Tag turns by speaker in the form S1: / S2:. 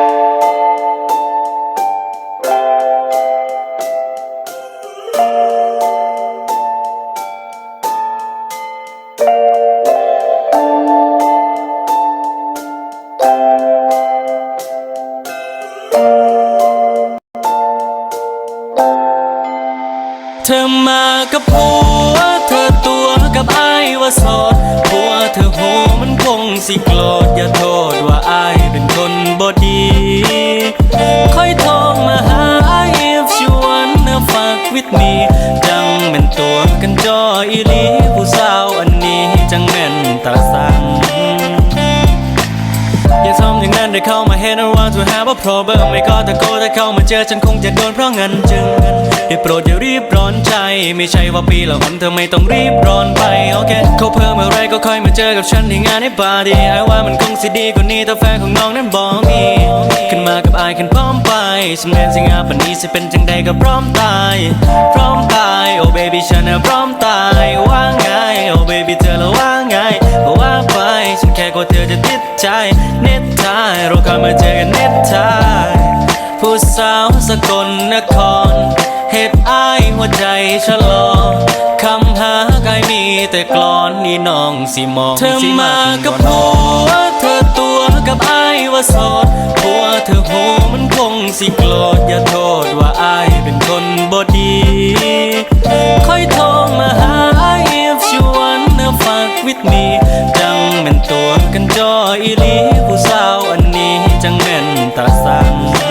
S1: เธอมากับผัว เธอตัวกับไอ้ว่าโสดผัวเธอโหมันคงสิโกรธอย่าโทษว่า บดีค่อยโทรมาหาเอฟชวนเนื้อฝากวิทมี ดังเป็นตัวกันจออีลี ทำอย่างนั้นได้เข้ามาเห็นว่า to have a problem ไม่ก็ตะโกนถ้าเข้ามาเจอฉันคงจะโดนเพราะงั้นจึงได้โปรดอย่ารีบร้อนใจ ไม่ใช่ว่าปีละหนเธอไม่ต้องรีบร้อนไปโอเคเขาเพิ่มอะไรก็ค่อยมาเจอกับฉันที่งานในปาร์ตี้ไอ้ว่ามันคงสิดีกว่านี้ถ้าแฟนของน้องนั้นบอกมีขึ้นมากับไอายขึ้นพร้อมไปสำเนียงสิงหาปันนี้สิเป็นจังใดก็พร้อมตาย พร้อมตาย โอ้ baby ฉันน่ะพร้อมตายว่าไง โอ้ baby เธอละว่าไงว่าไปฉันแค่กลัวเธอจะติด ใจเน็ตไทยเราเคยมาเจอกันเน็ตไทยผู้สาวสกลนครเหตุอายหัวใจชะลอคำหาใครมีแต่กลอนนี่น้องสิมองเธอมากับผัวเธอตัวกับไอ้ายว่าสดผัวเธอโหมันคงสิโกรธอย่าโทษ นจออีลีผู้สาวอันนี้จังแม่นตาสั่ง